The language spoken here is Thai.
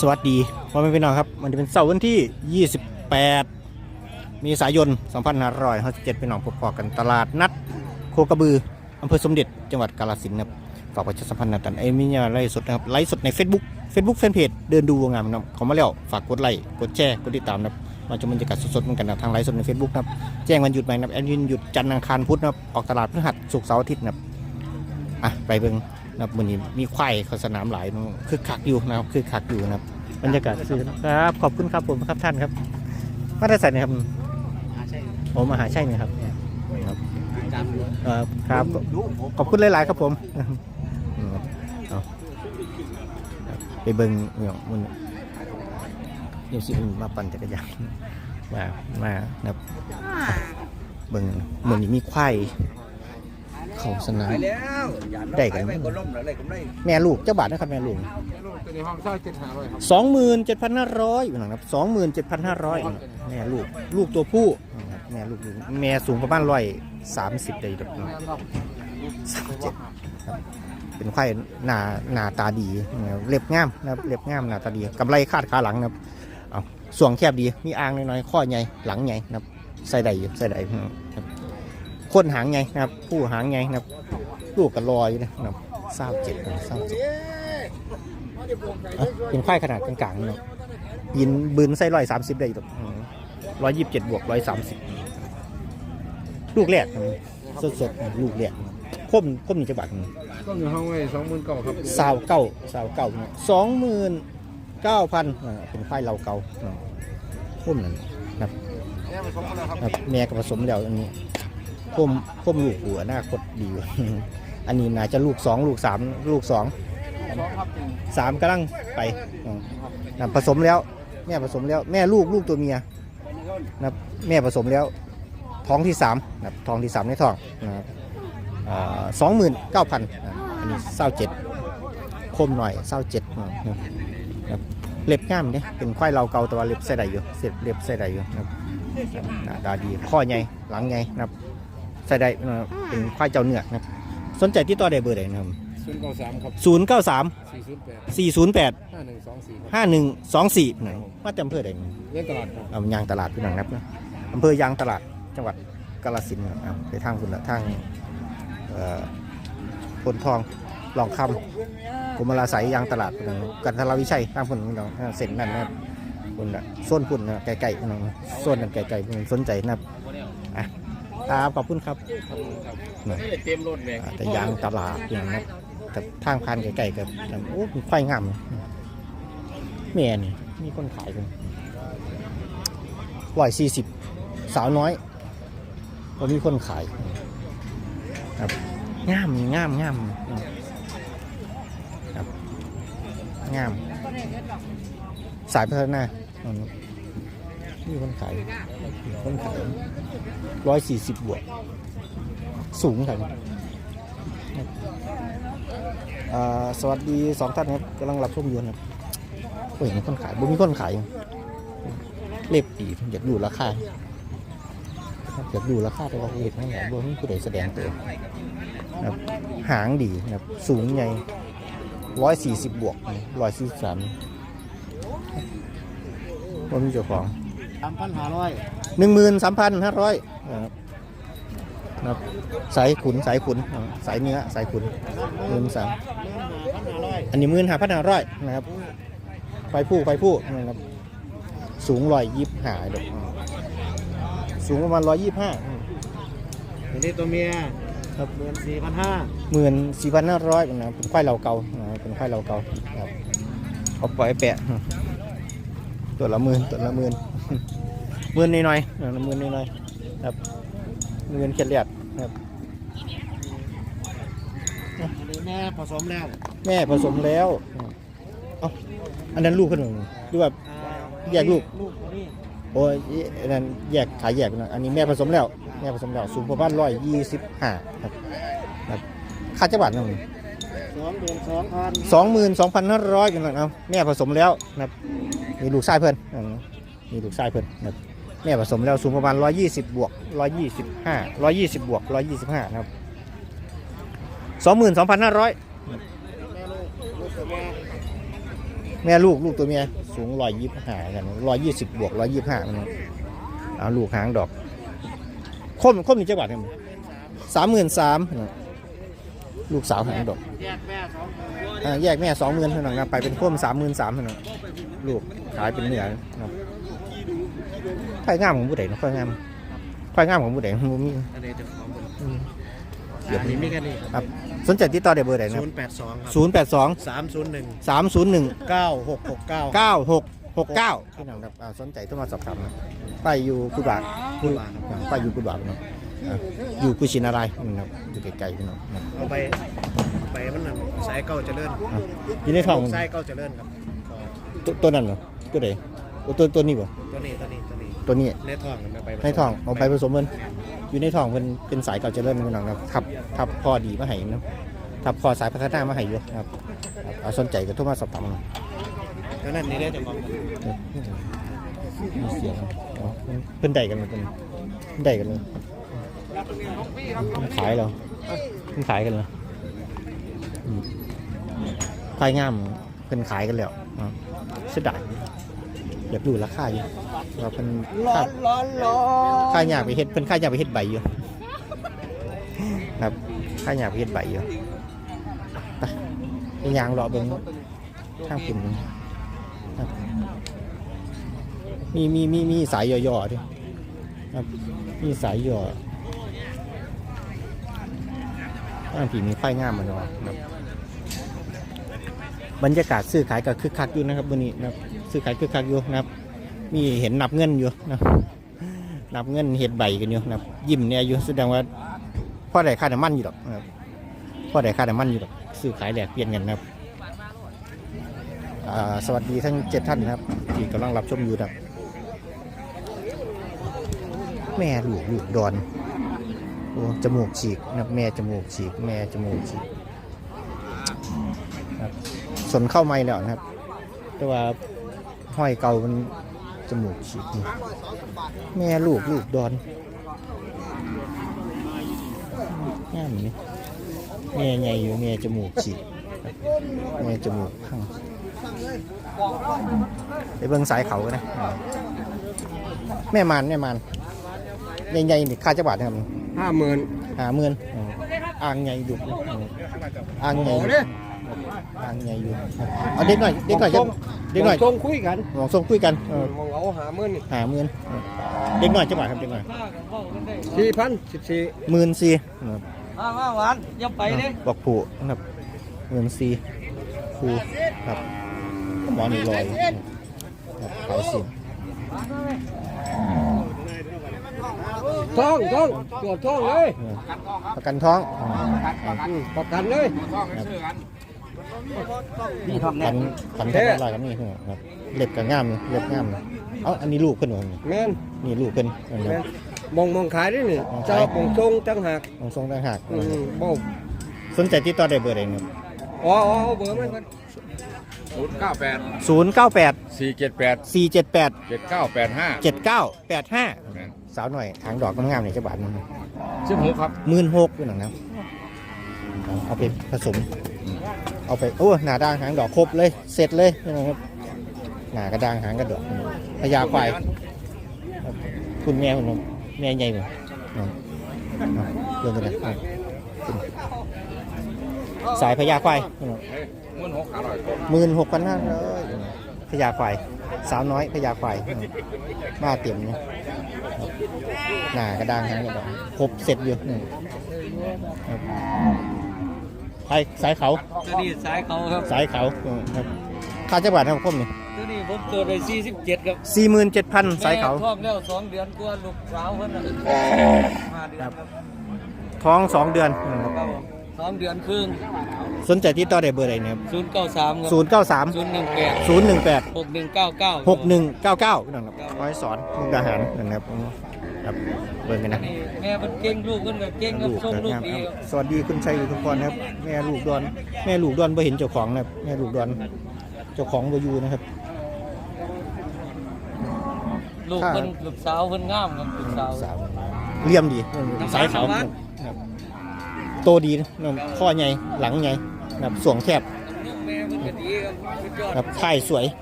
สวัสดีพ่อแม่พี่น้องครับมันจะเป็นเสาร์วันที่ 28 มีสายน 2557พี่น้องพบปะกันตลาดนัด โคกระบืออำเภอสมเด็จจังหวัดกาฬสินธุ์ครับฝากประชาสัมพันธ์นะกันไอ้มิญาไลฟ์สดนะครับไลฟ์สดใน Facebook Facebook แฟนเพจเดินดูงามนะครับขอมาแล้วฝากกดไลค์กดแชร์กดติดตามนะครับมาชมบรรยากาศสดๆเหมือนกันนะทางไลฟ์สดใน Facebook นะครับแจ้งวันหยุดใหม่นะครับแอดยินหยุดจันทร์อังคารพุธนะครับออกตลาดพฤหัสศุกร์เสาร์อาทิตย์นะครับอะไปเบิ่ง นะครับวันนี้มีควายเข้าสนามหลายนะครับคือคักอยู่นะครับคือคักอยู่นะครับบรรยากาศสวยครับขอบคุณครับผมครับท่านครับมาได้ใส่นะครับผมมหาชัยนี่ครับครับเอ่อครับขอบคุณหลาย ๆ ครับผมอืมเอาครับไปเบิ้งเนี่ยมันเดี๋ยวสิมันมาปั่นจักรยานมามานะครับเบิ้งเหมือนมีควาย เขาสนามไปแล้วอย่าได้กันไปก็ล่มแล้วอะไรก็ไม่แม่ลูกเจ้าบาทนะครับแม่ลูกตัวในห้องเช่าเจ็ดห้าร้อยครับสองหมื่นเจ็ดพันห้าร้อยนะครับสองหมื่นเจ็ดพันห้าร้อยแม่ลูกลูกตัวผู้นะครับแม่ลูกลูกแม่สูงประมาณร้อยสามสิบได้ดอกแม่รอบสามเจ็ดเป็นควายหน้าหน้าตาดีนะครับเล็บงามนะครับเล็บงามหน้าตาดีกำไรคาดขาหลังนะครับเอาส่วงแคบดีมีอ่างน้อยๆข้อใหญ่หลังใหญ่นะครับใส่ได้อยู่ใส่ได้นะครับ คนหางใหญ่นะครับ ผู้หางใหญ่นะครับ ลูกกระลอยนะครับเศร้าเจ็ดเศร้าเจ็ดอะเป็นควายขนาดกลางๆเนาะยินบืนไส้ร้อยสามสิบได้ตกร้อยยี่สิบเจ็ดบวกร้อยสามสิบลูกแรกสดสดๆลูกแรกคมคมนี่จะบาทต้นในห้องไว้สองหมื่นเก้าครับสาวเก้าสาวเก้าสองหมื่นเก้าพันเป็นควายเราเก่าอ่าคมนั่นนะครับแม่ผสมกันแล้วครับครับแม่ก็ผสมแล้วอันนี้ คมคมลูกหัวหน้าคตดีอันนี้น่าจะลูกสองลูกสามลูกสองสามกำลังไปนะผสมแล้ว แม่ผสมแล้ว แม่ลูกลูกตัวเมียนะแม่ผสมแล้ว ท้องที่สามนะท้องที่สามในท้องนะครับสองหมื่นเก้าพันอันนี้เศร้าเจ็ดคมหน่อยเศร้าเจ็ดนะเล็บง่ามเนี่ยเป็นควายเราเกาแตัวาเล็บใส่ได้อยู่เสร็จเล็บใส่ได้อยู่นะครับหน้าตาดีข้อใหญ่หลังใหญ่นะครับ ใส่ได้นะครับเป็นควายเจ้าเนื้อนะครับสนใจที่ต่อได้เบอร์ใดนะครับศูนย์เก้าสามครับศูนย์เก้าสามสี่ศูนย์แปดสี่ศูนย์แปดห้าหนึ่งสองสี่ครับห้าหนึ่งสองสี่ไหนมาจากอำเภอใดนี่เลี้ยงตลาดครับ เอายางตลาดพี่น้องนับนะอำเภอยางตลาดจังหวัดกาฬสินธุ์ครับอะไปทางคุณละทางเอ่อพลทองลองคำกุมลาใสยางตลาดพี่น้องกันทราวิชัยทางพุ่นพี่น้องอ่าเส้นนั่นนะครับคุณละโซนพุ่นนะไกลๆพี่น้องโซนนั้นไกลๆพี่น้องสนใจนะครับอะ ครับขอบคุณครับนะเต็มรถแบกอะแต่ยางตลาดพี่น้องนะครับแต่ทางผ่านไกลๆกับโอ้ควายงามแม่นี่มีคนขายกันร้อยสี่สิบสาวน้อยก็มีคนขายครับงามงามงามครับงาม สายพัฒนา อืมมีคนขายคนขายร้อยสี่สิบบวก สูงครับอ่าสวัสดีสองท่านครับกำลังรับชมอยู่นครับโอ้ยมีคนขายบ่มีคนขายเล็บดีอยากดูราคาอยากดูราคาแต่ว่าเห็นนั่นแหละบ่มีผู้ใดแสดงตัวครับหางดีครับสูงใหญ่ร้อยสี่สิบบวกร้อยสี่สามว่ามีเจ้าของ สามพันห้าร้อยหนึ่งหมื่นสามพันห้าร้อยนะครับนะครับสายขุนสายขุนอ่าสายเนื้อสายขุนหมื่นสามพันห้าร้อยอันนี้หมื่นห้าพันห้าร้อยนะครับไฟผู้ไฟผู้นะครับ สูงร้อยยี่สิบห้าดอกอ่าสูงประมาณร้อยยี่สิบห้าอันนี้ตัวเมียครับเดือนสี่พันห้าหมื่นสี่พันห้าร้อยนะครับเป็นควายเราเก่านะครับเป็นควายเราเก่าครับเอาปล่อยแปะตัวละหมื่นตัวละหมื่นห มื่นน้อยๆอ่าหมื่นน้อยๆครับหมื่นเคล็ดเลียดครับอันนี้แม่ผสมแล้ว แม่ผสมแล้วเอ้าอันนั้นลูกคนหนึ่งดูแบบแยกลูกลูกตัวนี้โอ้ยอันนั้นแยกขายแยกนะอันนี้แม่ผสมแล้ว แม่ผสมแล้วสูงประมาณร้อยยี่สิบห้าครับครับค่าจังหวัดนั่นสองเดือนสองพันสองหมื่นสองพันห้าร้อยกันนะเอาแม่ผสมแล้วนะครับมีลูกชายเพิ่นอ่า มีลูกชายเพิ่นนะแม่ผสมแล้วสูงประมาณร้อยยี่สิบบวกร้อยยี่สิบห้าร้อยยี่สิบบวกร้อยยี่สิบห้านะครับสองหมื่นสองพันห้าร้อยแม่ลูกลูกตัวเมียสูงร้อยยี่ห้ากันร้อยยี่สิบบวกร้อยยี่ห้ามันเอาลูกหางดอก คมคมนี่จังหวัดเนี่ยสามหมื่นสามลูกสาวหางดอกแยกแม่สองหมื่นเท่านั้นครับไปเป็นคมสามหมื่นสามเท่านั้นลูกขายเป็นเนื้อครับ ควายงามของผู้ใดเนาะควายงามควายงามของผู้ใดมันบ่มีอันนี้จะของผมอืมเดี๋ยวนี้มีแค่นี้ครับสนใจติดต่อได้เบอร์ใดนะศูนย์แปดสองครับศูนย์แปดสองสามศูนย์หนึ่งสามศูนย์หนึ่งเก้าหกหกเก้าเก้าหกหกเก้าพี่น้องครับอ่าสนใจโทรมาสอบถามนะไปอยู่กุบาทกุบาทครับไปอยู่กุบาทเนาะอ่าอยู่กุชินารายณ์นะครับอยู่ไกลๆพี่น้องนะเอาไปไปมันนั่นสายเก้าเจริญอะอยู่ในท้องสายเก้าเจริญครับก็ตัวตัวนั้นเหรอตัวใดโอ้ตัวตัวนี้บ่ตัวนี้ตัวนี้ ตัวนี้ตัวนี้ในท้องมันไปในท้องเอาไปผสมเพิ่นอยู่ในท้องเพิ่นเป็นสายเก่าเจริญพี่น้องนะครับทับทับพอดีมาให้เนาะทับพอสายพัฒนามาให้อยู่ครับครับเอาสนใจก็โทรมาสอบถามนะตัวนั้นนี่ได้จะของมีเสียงอ๋อเพิ่นได้กันเลยเพิ่นได้กันเลยเพิ่นขายแล้วเพิ่นขายกันเลยอืมขายงามเพิ่นขายกันแล้วอ่าเสียดาย อยากดูราคาอยู่ว่าเพิ่นค่าร้อนร้อนค่าอยากไปเฮ็ดเพิ่นค่าอยากไปเฮ็ดใบอยู่ ครับค่าอยากไปเฮ็ดใบอยู่ไปไปยางรอเบิ่งทางคุณครับมีมีมีมีสายย่อๆด้วยครับมีสายย่ออ้างผีมีไฟงามมาเนาะครับ บรรยากาศซื้อขายก็คึกคักอยู่นะครับวันนี้นะครับ ซื้อขายคึกคักอยู่นะครับ มีเห็นนับเงินอยู่นะนับเงินเห็ดใบกันอยู่นะครับ ยิ้มเนี่ยอยู่แสดงว่าพ่อได้ค่าน้ำมันอยู่หรอกนะครับพ่อได้ค่าน้ำมันอยู่หรอกซื้อขายแลกเปลี่ยนกันนะครับสวัสดีทั้งเจ็ดท่านนะครับ ที่กำลังรับชมอยู่นะแม่ลูกลูกดอนโอ้จมูกฉีกนะครับแม่จมูกฉีก แม่จมูกฉีกครับสนเข้าไม่แล้วนะครับ แต่ว่า ห้อยเก่ามันจมูกฉีกนี่แม่ลูกลูกดอนงามนี่แม่ใหญ่อยู่แม่จมูกฉีกครับแม่จมูกพังไปเบิ่งสายเขากันนะอ่าแม่มันแม่มันใหญ่ๆนี่ค่าจักบาทนะครับห้าหมื่นหาเมือนอืมอ่างใหญ่ดุอืมอ่างใหญ่ อยู่อ่างใหญ่อยู่เอาเด็กหน่อยเด็กหน่อยจะเด็กหน่อยตรงคุยกันมองส่งคุยกันเออมองเอาหาหมื่นหาเมือนเออเด็กหน่อยจังหวะครับเด็กหน่อยสี่พันสิบสี่หมื่นสี่มามาหวานอย่าไปเลยบอกผูนะครับหมื่นสี่ครูครับหมอนี่ลอยครับขายสิท้องท้องตรวจท้องเลยเออประกันท้องอืมประกันเลย พี่ทำขัแน่นขันแท้ลายกับนี่ครับเล็บกับง่ามอยู่เล็บง่ามอยู่เอ้าอันนี้ลูกเพิ่นวะนี่แม่นนี่ลูกเพิ่นอันนี้แม่นมองมองขายด้วยนี่มองขาย เจ้าปงทรงตั้งหากมองทรงต่างหากอืมบ่สนใจติดต่อได้เบอร์ใดครับอ๋ออ๋อเอาเบอร์มันก่อนศูนย์เก้าแปดศูนย์เก้าแปดสี่เจ็ดแปดสี่เจ็ดแปดเจ็ดเก้าแปดห้าเจ็ดเก้าแปดห้าสาวหน่อยหางดอกงามๆเนี่ยจะบาทนึงสิบหกครับหมื่นหกอยู่หนังนะเอาไปผสม เอาไปโอ้หนาด่างหางดอกครบเลย เสร็จเลยนะครับหนากระด่างหางกระดอกพญาควายคุณแม่คุณนแม่ใหญ่เหมือนเรื่องกันนะอะสายพญาควายมื่นหกอร่อยหมื่นหกพันห้าร้อยพญาควายสาวน้อยพญาควายมาเต็มเนี่ยหนากระด้างหางกระดองครบเสร็จอยู่นี่ครับ ไปสายเขาตัวนี้สายเขาครับสายเขาครับค่าจังหวัดครับคมนี่ตัวนี้ผมเกิดไป47ครับสี่หมื่นเจ็ดพันสายเขา แม่ท้องแล้วสองเดือนกว่าลูกสาวเพิ่นน่ะห้าเดือนครับท้องสองเดือนนะครับครับผมสองเดือนครึ่งสนใจที่ต่อได้เบอร์ใดเนี่ย093ครับศูนย์เก้าสาม018 ศูนย์หนึ่งแปด 6199 หกหนึ่งเก้าเก้าพี่น้องครับร้อยสอนมุกดาหารนะครับ ครับเบิ่งกันนะนี่แม่เพิ่นเก่งลูกเพิ่นก็เก่งครับลูกส่งลูกนะครับดีครับสวัสดีคุณชัยทุกคนนะครับ แม่ลูกดอน แม่ลูกดอนไ่เห็นเจ้าของนะครับแม่ลูกดอน เจ้าของบ่อยู่นะครับ ลูกเพิ่นลูกสาวเพิ่นงามครับลูกสาว สาวเลี่ยมดีสายเขาน้ำหวานครับโตดีนะครับข้อใหญ่หลังใหญ่นะครับสวงแคบแม่มันก็ดีครับสุดยอด ครับค่ายสวย